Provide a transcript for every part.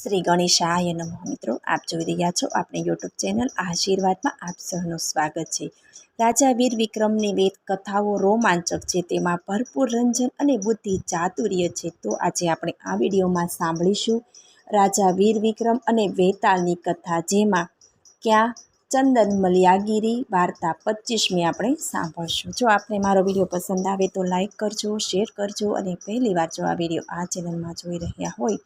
શ્રી ગણેશાય નમઃ. મિત્રો, આપ જોઈ રહ્યા છો આપણી યુટ્યુબ ચેનલ આશીર્વાદમાં આપ સહનું સ્વાગત છે. રાજા વીર વિક્રમની વેદ કથાઓ રોમાંચક છે. તેમાં ભરપૂર રંજન અને બુદ્ધિ ચાતુર્ય છે. તો આજે આપણે આ વિડીયોમાં સાંભળીશું રાજા વીર વિક્રમ અને વેતાળની કથા, જેમાં ક્યાં ચંદન મલિયાગીરી વાર્તા પચીસમી આપણે સાંભળશું. જો આપને મારો વીડિયો પસંદ આવે તો લાઇક કરજો, શેર કરજો અને પહેલી જો આ વીડિયો આ ચેનલમાં જોઈ રહ્યા હોય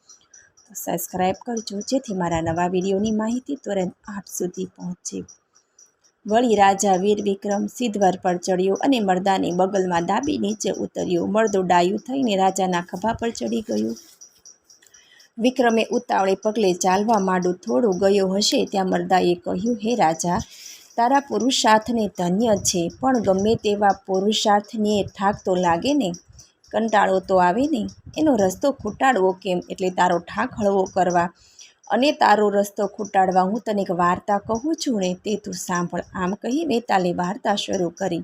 તો સબસ્ક્રાઈબ કરજો, જેથી મારા નવા વિડીયોની માહિતી તુરંત આપ સુધી પહોંચે. વળી રાજા વીર વિક્રમ સિદ્ધવર પર ચડ્યો અને મરદાની બગલમાં દાબી નીચે ઉતર્યો. મરદો ડાયું થઈને રાજાના ખભા પર ચડી ગયું. વિક્રમે ઉતાવળે પગલે ચાલવા માંડું થોડું ગયો હશે ત્યાં મરદાએ કહ્યું, હે રાજા, તારા પુરુષાર્થને ધન્ય છે, પણ ગમે તેવા પુરુષાર્થને થાક તો લાગે ને? કંટાળો તો આવે નહીં. એનો રસ્તો ખૂટાડવો કેમ? એટલે તારો ઠાક હળવો કરવા. અને તારો રસ્તો ખૂટાડવા હું તને એક વાર્તા કહું છું ને તે તું સાંભળ. આમ કહી વેતાલે વાર્તા શરૂ કરી.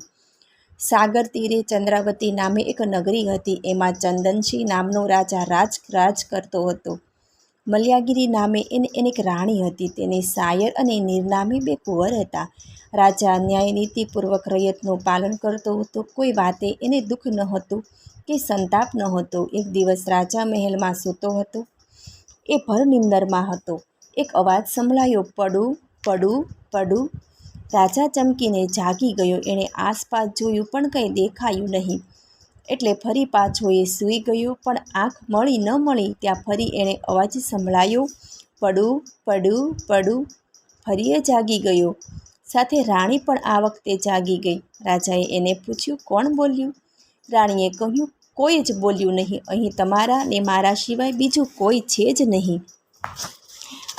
સાગર તીરે ચંદ્રાવતી નામે એક નગરી હતી. એમાં ચંદનસિંહ નામનો રાજા રાજ રાજ કરતો હતો. મલ્યાગીરી નામે એને એને એક રાણી હતી. તેને સાયર અને નીર બે કુંવર હતા. રાજા ન્યાયનીતિપૂર્વક રયતનું પાલન કરતો હતો. કોઈ વાતે એને દુઃખ ન હતું કે સંતાપ ન હતો. એક દિવસ રાજા મહેલમાં સૂતો હતો. એ ભર નિંદરમાં હતો. એક અવાજ સંભળાયો, પડું પડું પડું. રાજા ચમકીને જાગી ગયો. એણે આસપાસ જોયું પણ કંઈ દેખાયું નહીં. એટલે ફરી પાછો એ સૂઈ ગયો, પણ આંખ મળી ન મળી ત્યાં ફરી એણે અવાજ સંભળાયો, પડું પડું પડું. ફરી એ જાગી ગયો. સાથે રાણી પણ આ વખતે જાગી ગઈ. રાજાએ એને પૂછ્યું, કોણ બોલ્યું? રાણીએ કહ્યું, કોઈ જ બોલ્યું નહીં. અહીં તમારા ને મારા સિવાય બીજું કોઈ છે જ નહીં.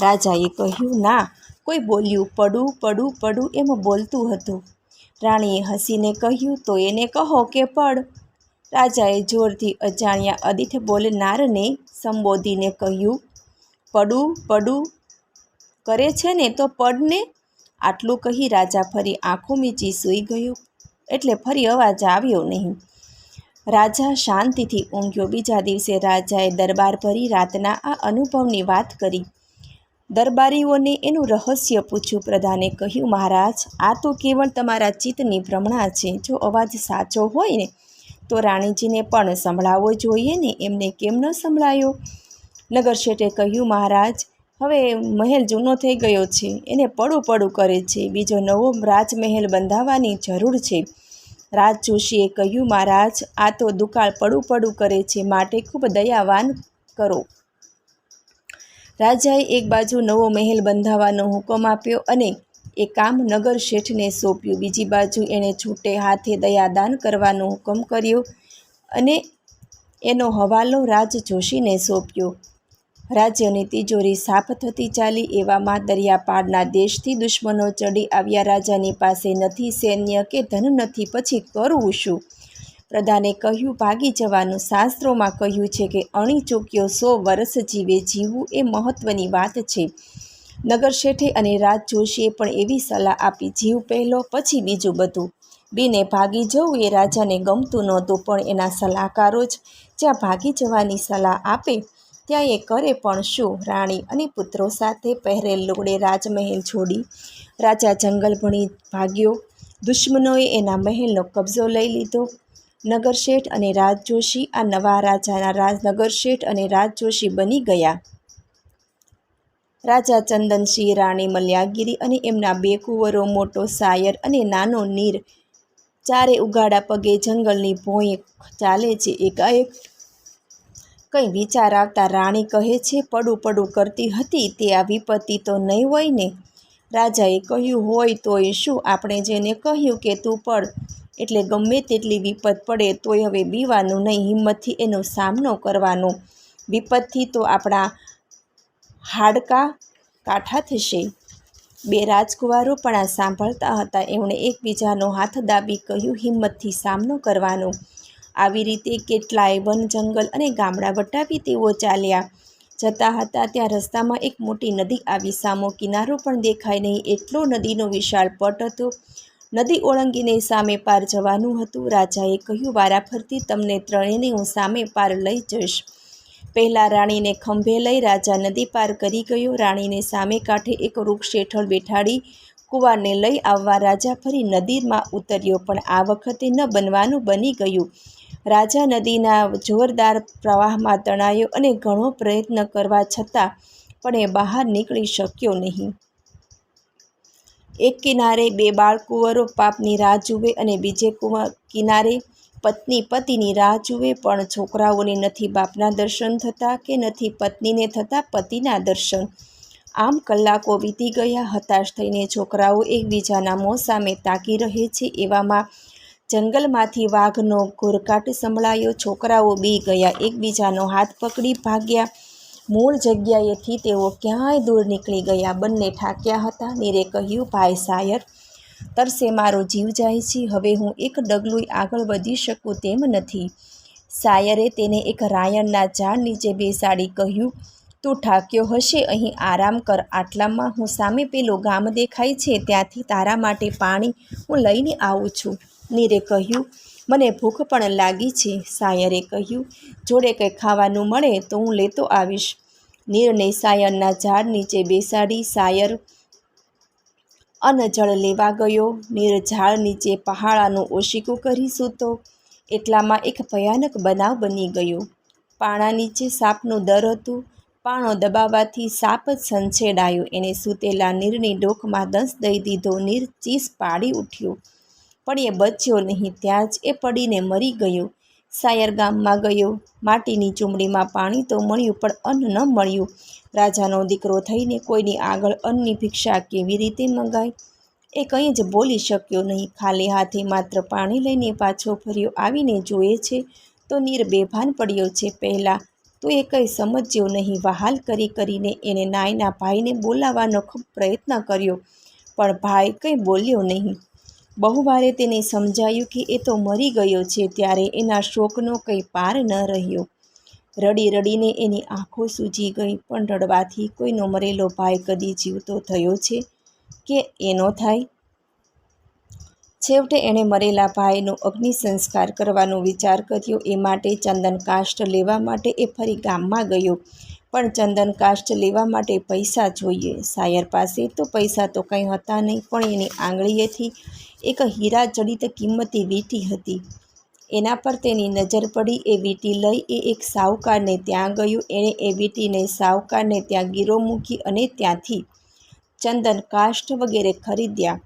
રાજાએ કહ્યું, ના, કોઈ બોલ્યું પડું પડું પડું એમ બોલતું હતું. રાણીએ હસીને કહ્યું, તો એને કહો કે પડ. રાજાએ જોરથી અજાણ્યા અદિઠ બોલનારને સંબોધીને કહ્યું, પડું પડું, કરે છે ને તો પડને? આટલું કહી રાજા ફરી આંખો મીચી સૂઈ ગયો. એટલે ફરી અવાજ આવ્યો નહીં. રાજા શાંતિથી ઊંઘ્યો. બીજા દિવસે રાજાએ દરબાર ભરી રાતના આ અનુભવની વાત કરી. દરબારીઓને એનું રહસ્ય પૂછ્યું. પ્રધાને કહ્યું, મહારાજ, આ તો કેવળ તમારા ચિત્તની ભ્રમણા છે. જો અવાજ સાચો હોય ને તો રાણીજીને પણ સંભળાવવો જોઈએ ને? એમને કેમ ન સંભળાયો? નગર શેઠે કહ્યું, મહારાજ, હવે મહેલ જૂનો થઈ ગયો છે. એને પડું પડું કરે છે. બીજો નવો રાજમહેલ બંધાવવાની જરૂર છે. રાજ જોશીએ કહ્યું, મહારાજ, આ તો દુકાળ પડું પડું કરે છે. માટે ખૂબ દયાવાન કરો. રાજાએ એક બાજુ નવો મહેલ બંધાવવાનો હુકમ આપ્યો અને એ કામ નગર શેઠને સોંપ્યું. બીજી બાજુ એણે છૂટે હાથે દયાદાન કરવાનો હુકમ કર્યો અને એનો હવાલો રાજ જોશીને સોંપ્યો. રાજ્યની તિજોરી સાફ થતી ચાલી એવામાં દરિયાપાડના દેશથી દુશ્મનો ચડી આવ્યા. રાજાની પાસે નથી સૈન્ય કે ધન નથી, પછી કરવું શું? પ્રધાને કહ્યું, ભાગી જવાનું. શાસ્ત્રોમાં કહ્યું છે કે અણી ચૂક્યો સો વર્ષ જીવે. જીવવું એ મહત્ત્વની વાત છે. નગર શેઠે અને રાજ જોશીએ પણ એવી સલાહ આપી, જીવ પહેલો, પછી બીજું બધું. બીને ભાગી જવું એ રાજાને ગમતું નહોતું, પણ એના સલાહકારો જ જ્યાં ભાગી જવાની સલાહ આપે, ત્યાં એ કરે પણ શું? રાણી અને પુત્રો સાથે પહેરેલ લુગડે રાજમહેલ છોડી, રાજા જંગલ ભણી ભાગ્યો. દુશ્મનોએ એના મહેલનો કબજો લઈ લીધો. નગર શેઠ અને રાજ જોશી આ નવા રાજાના રાજ નગર શેઠ અને રાજ જોશી બની ગયા. રાજા ચંદનસિંહ રાણી મલ્યાગીરી અને એમના બે કુંવરો, મોટો સાયર અને નાનો નીર. ચારે ઉગાડા પગે જંગલની ભોંય ચાલે છે. એકાએક કંઈ વિચાર આવતા રાણી કહે છે, પડું પડું કરતી હતી, તે આ વિપત્તિ તો નહીં હોય ને? રાજાએ કહ્યું, હોય તોય શું? આપણે જેને કહ્યું કે તું પડ, એટલે ગમે તેટલી વિપત પડે, તોય હવે બીવાનું નહીં, હિંમતથી એનો સામનો કરવાનો. વિપતથી તો આપણા હાડકા કાઠા થશે. બે રાજકુવારો પણ આ સાંભળતા હતા. એમણે એકબીજાનો હાથ દાબી કહ્યું, હિંમતથી સામનો કરવાનો. આવી રીતે કેટલાય વન જંગલ અને ગામડા વટાવી તેઓ ચાલ્યા. જતા હતા ત્યાં રસ્તામાં એક મોટી નદી આવી. સામો કિનારો પણ દેખાય નહીં. એટલો નદીનો વિશાળ પટ હતો. નદી ઓળંગીને સામે પાર જવાનું હતું. રાજાએ કહ્યું, વારાફરતી તમને ત્રણેયને હું સામે પાર લઈ જઈશ. પહેલાં રાણીને ખંભે લઈ રાજા નદી પાર કરી ગયો. રાણીને સામે કાંઠે એક વૃક્ષ હેઠળ બેઠાડી કુંવારને લઈ આવવા રાજા ફરી નદીમાં ઉતર્યો, પણ આ વખતે ન બનવાનું બની ગયું. રાજા નદીના જોરદાર પ્રવાહમાં તણાયો અને ઘણો પ્રયત્ન કરવા છતાં પણ એ બહાર નીકળી શક્યો નહીં. એક કિનારે બે બાળકુંવરો પાપની રાહ જુએ અને બીજે કુવા કિનારે પત્ની પતિની રાહ જુએ પણ છોકરાઓને નથી બાપના દર્શન થતા કે નથી પત્નીને થતા પતિના દર્શન. આમ કલાકો વીતી ગયા, હતાશ થઈને છોકરાઓ એકબીજાના મોં સામે તાકી રહે છે એવામાં જંગલમાંથી વાઘનો ઘોરકાટ સંભળાયો, છોકરાઓ બી ગયા, એકબીજાનો હાથ પકડી ભાગ્યા. મૂળ જગ્યાએથી તેઓ ક્યાંય દૂર નીકળી ગયા, બંને ઠાક્યા હતા, નીરે કહ્યું, ભાઈ સાયર તરસે મારો જીવ જાય છે, હવે હું એક ડગલું આગળ વધી શકું તેમ નથી. સાયરે તેને એક રાયણના ઝાડ નીચે બેસાડી કહ્યું, તું ઠાક્યો હશે, અહીં આરામ કર, આટલામાં હું સામે પેલો ગામ દેખાય છે, ત્યાંથી તારા માટે પાણી હું લઈને આવું છું. નીરે કહ્યું, મને ભૂખ પણ લાગી છે. સાયરે કહ્યું, જોડે કંઈ ખાવાનું મળે તો હું લેતો આવીશ. નીરને સાયરના ઝાડ નીચે બેસાડી સાયર અન્નજળ લેવા ગયો. નીર ઝાડ નીચે પહાડાનું ઓશિકું કરી સૂતો. એટલામાં એક ભયાનક બનાવ બની ગયો. પાણા નીચે સાપનું દર હતું. પાણો દબાવવાથી સાપ જ સંછેડાયો. એને સૂતેલા નીરની ડોકમાં દંશ દઈ દીધો. નીર ચીસ પાડી ઉઠ્યો. પણ એ બચ્યો નહીં. ત્યાં જ એ પડીને મરી ગયો. સાયર ગામમાં ગયો. માટીની ચૂમડીમાં પાણી તો મળ્યું, પણ અન્ન ન મળ્યું. રાજાનો દીકરો થઈને કોઈની આગળ અન્નની ભિક્ષા કેવી રીતે મંગાય? એ કંઈ જ બોલી શક્યો નહીં. ખાલી હાથે માત્ર પાણી લઈને પાછો ફર્યો. આવીને જુએ છે તો નીર બેભાન પડ્યો છે પહેલાં. તો એ કંઈ સમજ્યો નહીં. વહાલ કરી કરીને એને નાયના ભાઈને બોલાવવાનો ખૂબ પ્રયત્ન કર્યો. પણ ભાઈ કંઈ બોલ્યો નહીં. બહુવારે તેને સમજાયું કે એ તો મરી ગયો છે ત્યારે એના શોકનો કંઈ પાર ન રહ્યો. રડી રડીને એની આંખો સૂજી ગઈ, પણ રડવાથી કોઈનો મરેલો ભાઈ કદી જીવતો થયો છે? કે એનો થાય? છેવટે એણે મરેલા ભાઈનો અગ્નિ સંસ્કાર કરવાનો વિચાર કર્યો. એ માટે ચંદન કાષ્ટ લેવા માટે એ ફરી ગામમાં ગયો. પણ ચંદન કાષ્ટ લેવા માટે પૈસા જોઈએ. સાયર પાસે તો પૈસા તો કંઈ હતા નહીં, પણ એની આંગળીએથી એક હીરા જડિત કિંમતી વીંટી હતી. એના પર તેની નજર પડી, એ વીંટી લઈ એ એક સાહુકારને ત્યાં ગયું. એણે એ વીંટીને સાહુકારને ત્યાં ગીરો મૂકી અને ત્યાંથી ચંદન કાષ્ઠ વગેરે ખરીદ્યા.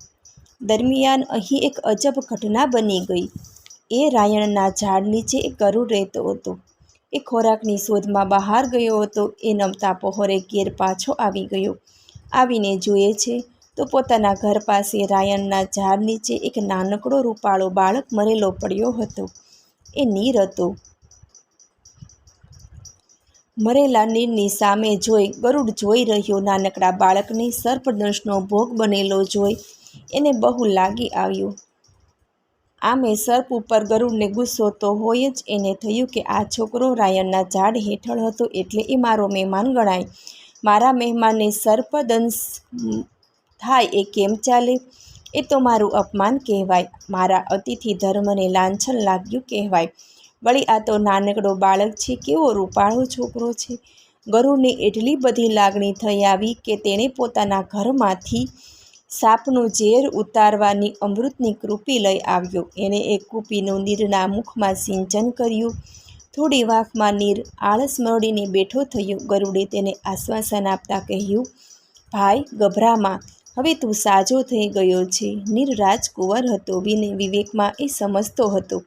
દરમિયાન અહીં એક અજબ ઘટના બની ગઈ. એ રાયણના ઝાડ નીચે એક ગરુડ રહેતો હતો. એ ખોરાકની શોધમાં બહાર ગયો હતો. એ નમતા પહોરે ઘેર પાછો આવી ગયો. આવીને જુએ છે તો પોતાના ઘર પાસે રાયણના ઝાડ નીચે એક નાનકડો રૂપાળો બાળક મરેલો પડ્યો હતો. એ નીર હતો. મરેલા નીરની સામે જોઈ ગરુડ જોઈ રહ્યો નાનકડા બાળકને સર્પદંશનો ભોગ બનેલો જોઈ એને બહુ લાગી આવ્યું. આમે સર્પ ઉપર ગરુડને ગુસ્સો તો હોય જ એને થયું કે આ છોકરો રાયણના ઝાડ હેઠળ હતો એટલે એ મારો મહેમાન ગણાય. મારા મહેમાનને સર્પદંશ થાય એ કેમ ચાલે? એ તો મારું અપમાન કહેવાય. મારા અતિથિ ધર્મને લાંછન લાગ્યું કહેવાય. વળી આ તો નાનકડો બાળક છે, કેવો રૂપાળો છોકરો છે? ગરુડને એટલી બધી લાગણી થઈ આવી કે તેણે પોતાના ઘરમાંથી સાપનું ઝેર ઉતારવાની અમૃતની કૃપી લઈ આવ્યો. એણે એક કૂપીનું નીરના મુખમાં સિંચન કર્યું. થોડી વાંકમાં નીર આળસ મળીને બેઠો થયો. ગરુડે તેને આશ્વાસન આપતા કહ્યું, ભાઈ, ગભરામાં. હવે તું સાજો થઈ ગયો છે. નીર રાજકુંવર હતો. વિને વિવેકમાં એ સમજતો હતો.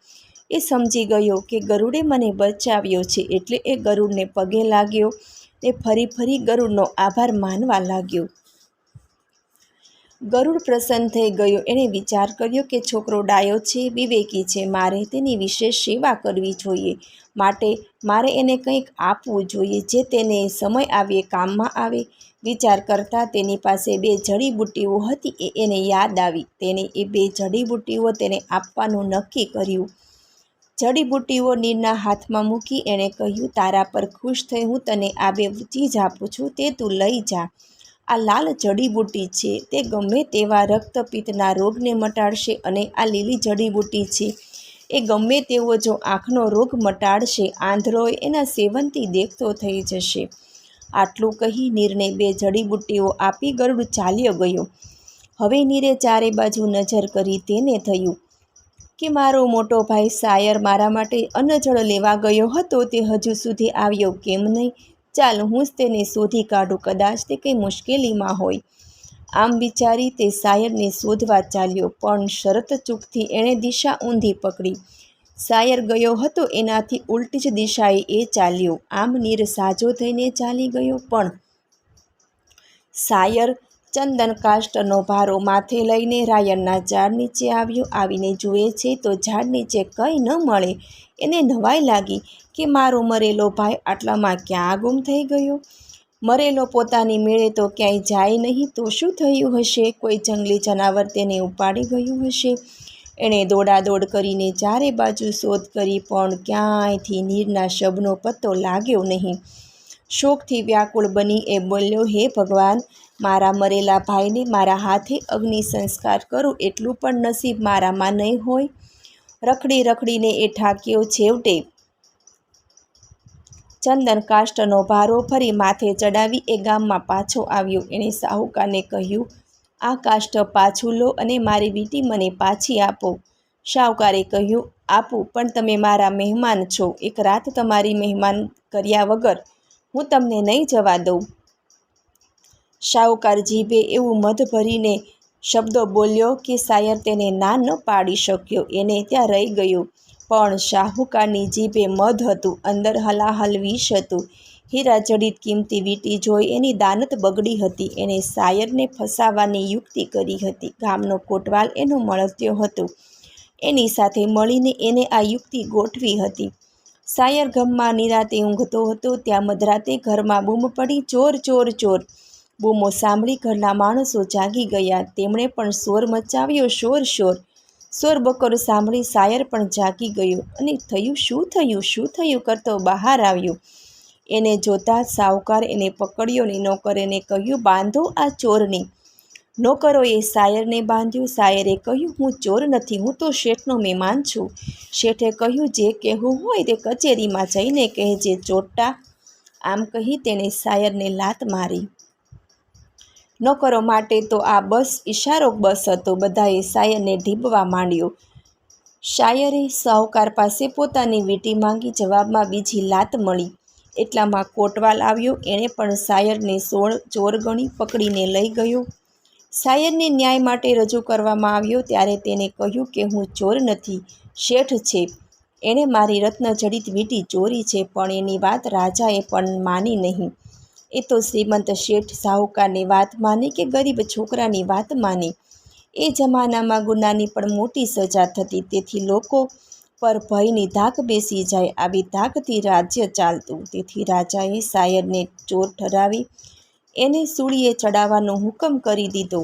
એ સમજી ગયો કે ગરુડે મને બચાવ્યો છે એટલે એ ગરુડને પગે લાગ્યો. એ ફરી ફરી ગરુડનો આભાર માનવા લાગ્યો. ગરુડ પ્રસન્ન થઈ ગયો. એણે વિચાર કર્યો કે છોકરો ડાયો છે, વિવેકી છે. મારે તેની વિશેષ સેવા કરવી જોઈએ. માટે મારે એને કંઈક આપવું જોઈએ. જે તેને સમય આવે કામમાં આવે વિચાર કરતાં તેની પાસે બે જડીબુટ્ટીઓ હતી એ એને યાદ આવી. તેને એ બે જડીબુટ્ટીઓ તેને આપવાનું નક્કી કર્યું. જડીબુટ્ટીઓ નીરના હાથમાં મૂકી એણે કહ્યું, તારા પર ખુશ થઈ હું તને આ બે ચીજ આપું છું, તે તું લઈ જા. આ લાલ જડીબુટ્ટી છે. તે ગમે તેવા રક્તપિત્તના રોગને મટાડશે અને આ લીલી જડીબુટ્ટી છે. એ ગમે તેવો જો આંખનો રોગ મટાડશે, આંધળો એના સેવનથી દેખતો થઈ જશે. આટલું કહી નીરને બે જડીબુટ્ટીઓ આપી ગરુડ ચાલ્યો ગયો. હવે નીરે ચારે બાજુ નજર કરી તેને થયું કે મારો મોટો ભાઈ શાયર મારા માટે અન્નજળ લેવા ગયો હતો તે હજુ સુધી આવ્યો કેમ નહીં? ચાલ હું જ તેને શોધી કાઢું, કદાચ તે કંઈ મુશ્કેલીમાં હોય. આમ વિચારી તે સાયરને શોધવા ચાલ્યો, પણ શરત ચૂકથી એણે દિશા ઊંધી પકડી. શાયર ગયો હતો, એનાથી ઉલટી જ દિશાએ એ ચાલ્યો. આમ નીર સાજો થઈને ચાલી ગયો, પણ શાયર ચંદન કાષ્ટનો ભારો માથે લઈને રાયણના ઝાડ નીચે આવ્યો. આવીને જુએ છે તો ઝાડ નીચે કંઈ ન મળે. એને નવાઈ લાગી કે મારો મરેલો ભાઈ આટલામાં ક્યાં ગુમ થઈ ગયો? મરેલો પોતાની મેળે તો ક્યાંય જાય નહીં, તો શું થયું હશે? કોઈ જંગલી જનાવર તેને ઉપાડી ગયું હશે? એણે દોડાદોડ કરીને ચારે બાજુ શોધ કરી, પણ ક્યાંયથી નીરના શબનો પત્તો લાગ્યો નહીં. શોકથી વ્યાકુળ બની એ બોલ્યો, હે ભગવાન, મારા મરેલા ભાઈને મારા હાથે અગ્નિ સંસ્કાર કરું એટલું પણ નસીબ મારામાં નહીં હોય. રખડી રખડીને એ ઠાક્યો છેવટે ચંદન કાષ્ટનો ભારો ફરી માથે ચડાવી એ ગામમાં પાછો આવ્યો. એણે સાહુકાને કહ્યું આ કાષ્ટ પાછું લો અને મારી વીંટી મને પાછી આપો. શાહુકારે કહ્યું, આપું, પણ તમે મારા મહેમાન છો. એક રાત તમારી મહેમાન કર્યા વગર હું તમને નહીં જવા દઉં. શાહુકાર જીભે એવું મધ ભરીને શબ્દો બોલ્યો કે સાયર તેને ના ન પાડી શક્યો. એને ત્યાં રહી ગયો. પણ શાહુકારની જીભે મધ હતું, અંદર હલાહલ વિષ હતું. હીરા જડિત કિંમતી વીંટી જોઈ એની દાનત બગડી હતી. એણે શાયરને ફસાવાની યુક્તિ કરી હતી. ગામનો કોટવાલ એનો મળત્યો હતો. એની સાથે મળીને એને આ યુક્તિ ગોઠવી હતી. શાયર ગમમાં નિરાતે ઊંઘતો હતો. ત્યાં મધરાતે ઘરમાં બૂમ પડી. ચોર ચોર ચોર. બૂમો સાંભળી ઘરના માણસો જાગી ગયા. તેમણે પણ શોર મચાવ્યો. શોર શોર. શોર બકોર સાંભળી શાયર પણ જાગી ગયો અને થયું શું થયું? શું થયું? કરતો બહાર આવ્યો. એને જોતા સાવકાર એને પકડ્યો ને નોકરે એને કહ્યું, બાંધો આ ચોરને. નોકરોએ શાયરને બાંધ્યું. શાયરે કહ્યું, હું ચોર નથી, હું તો શેઠનો મહેમાન છું. શેઠે કહ્યું, જે કહેવું હોય તે કચેરીમાં જઈને કહેજે. ચોટા આમ કહી તેણે શાયરને લાત મારી. નોકરો માટે તો આ બસ ઇશારો બસ હતો. બધાએ શાયરને ઢીબવા માંડ્યો. શાયરે સાહુકાર પાસે પોતાની વીંટી માંગી જવાબમાં બીજી લાત મળી. એટલામાં કોટવાલ આવ્યો. એણે પણ સાયરને સોળ ચોર ગણી પકડીને લઈ ગયો. સાયરને ન્યાય માટે રજૂ કરવામાં આવ્યો ત્યારે તેને કહ્યું કે હું ચોર નથી, શેઠ છે. એણે મારી રત્નજડિત વીંટી ચોરી છે, પણ એની વાત રાજાએ પણ માની નહીં. એ તો શ્રીમંત શેઠ સાહુકારની વાત માને કે ગરીબ છોકરાની વાત માને? એ જમાનામાં ગુનાની પણ મોટી સજા થતી, તેથી લોકો પર ભયની ધાક બેસી જાય, આવી ધાકથી રાજ્ય ચાલતું. તેથી રાજાએ સાયરને ચોર ઠરાવી, એને સૂળીએ ચડાવવાનો હુકમ કરી દીધો.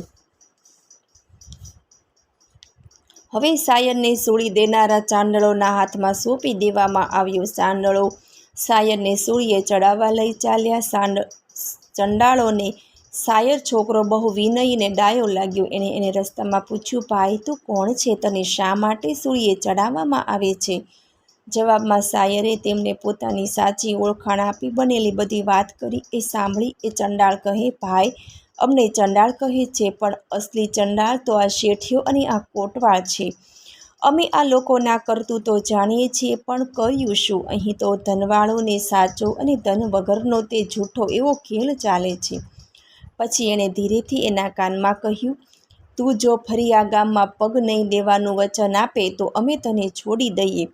હવે સાયરને સૂળી દેનારા ચાંદળોના હાથમાં સોંપી દેવામાં આવ્યો. ચાંદળો સાયરને સૂળીએ ચડાવવા લઈ ચાલ્યા, સાંડ, ચંડાળોને શાયર છોકરો બહુ વિનયને ડાયો લાગ્યો. એણે એને રસ્તામાં પૂછ્યું, ભાઈ, તું કોણ છે? તને શા માટે સૂળીએ ચડાવવામાં આવે છે? જવાબમાં શાયરે તેમને પોતાની સાચી ઓળખાણ આપી બનેલી બધી વાત કરી. એ સાંભળી એ ચંડાળ કહે, ભાઈ, અમને ચંડાળ કહે છે, પણ અસલી ચંડાળ તો આ શેઠિયો અને આ કોટવાળ છે. અમે આ લોકોના તો જાણીએ છીએ, પણ કર્યું શું? અહીં તો ધનવાળોને સાચો અને ધન વગરનો તે જૂઠો એવો ખેલ ચાલે છે. પછી એણે ધીરેથી એના કાનમાં કહ્યું, તું જો ફરી આ ગામમાં પગ નહીં દેવાનું વચન આપે તો અમે તને છોડી દઈએ.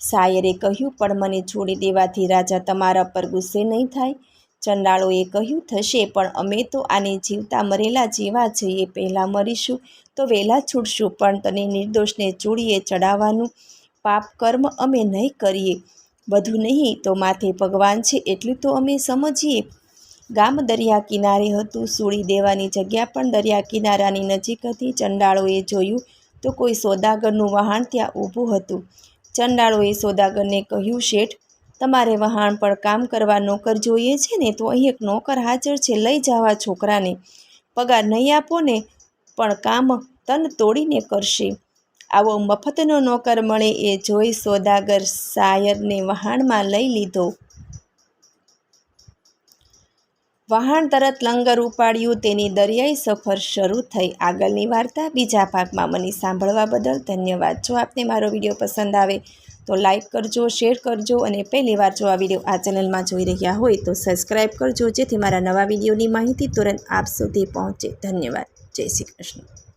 શાયરે કહ્યું, પણ મને છોડી દેવાથી રાજા તમારા પર ગુસ્સે નહીં થાય. ચંડાળોએ કહ્યું, થશે, પણ અમે તો આને જીવતા મરેલા જેવા જઈએ. પહેલાં મરીશું તો વહેલા છૂટશું, પણ તને નિર્દોષને ચૂડીએ ચડાવવાનું પાપ કર્મ અમે નહીં કરીએ. બધું નહીં તો માથે ભગવાન છે, એટલું તો અમે સમજીએ. ગામ દરિયા કિનારે હતું. સૂળી દેવાની જગ્યા પણ દરિયા કિનારાની નજીક હતી. ચંડાળોએ જોયું તો કોઈ સોદાગરનું વહાણ ત્યાં ઊભું હતું. ચંડાળોએ સોદાગરને કહ્યું, શેઠ, તમારે વહાણ પર કામ કરવા નોકર જોઈએ છે ને? તો અહીં એક નોકર હાજર છે. લઈ જવા છોકરાને પગાર નહીં આપો ને, પણ કામ તન તોડીને કરશે. આવો મફતનો નોકર મળે એ જોઈ સોદાગર શાયરને વહાણમાં લઈ લીધો. વહાણ તરત લંગર ઉપાડ્યું, તેની દરિયાઈ સફર શરૂ થઈ. આગળની વાર્તા બીજા ભાગમાં મને સાંભળવા બદલ ધન્યવાદ. જો આપને મારો વીડિયો પસંદ આવે તો લાઇક કરજો, શેર કરજો અને પહેલી વાર જો આ વીડિયો આ ચેનલમાં જોઈ રહ્યા હોય તો સબસ્ક્રાઈબ કરજો, જેથી મારા નવા વિડીયોની માહિતી તુરંત આપ સુધી પહોંચે. ધન્યવાદ. જય શ્રી કૃષ્ણ.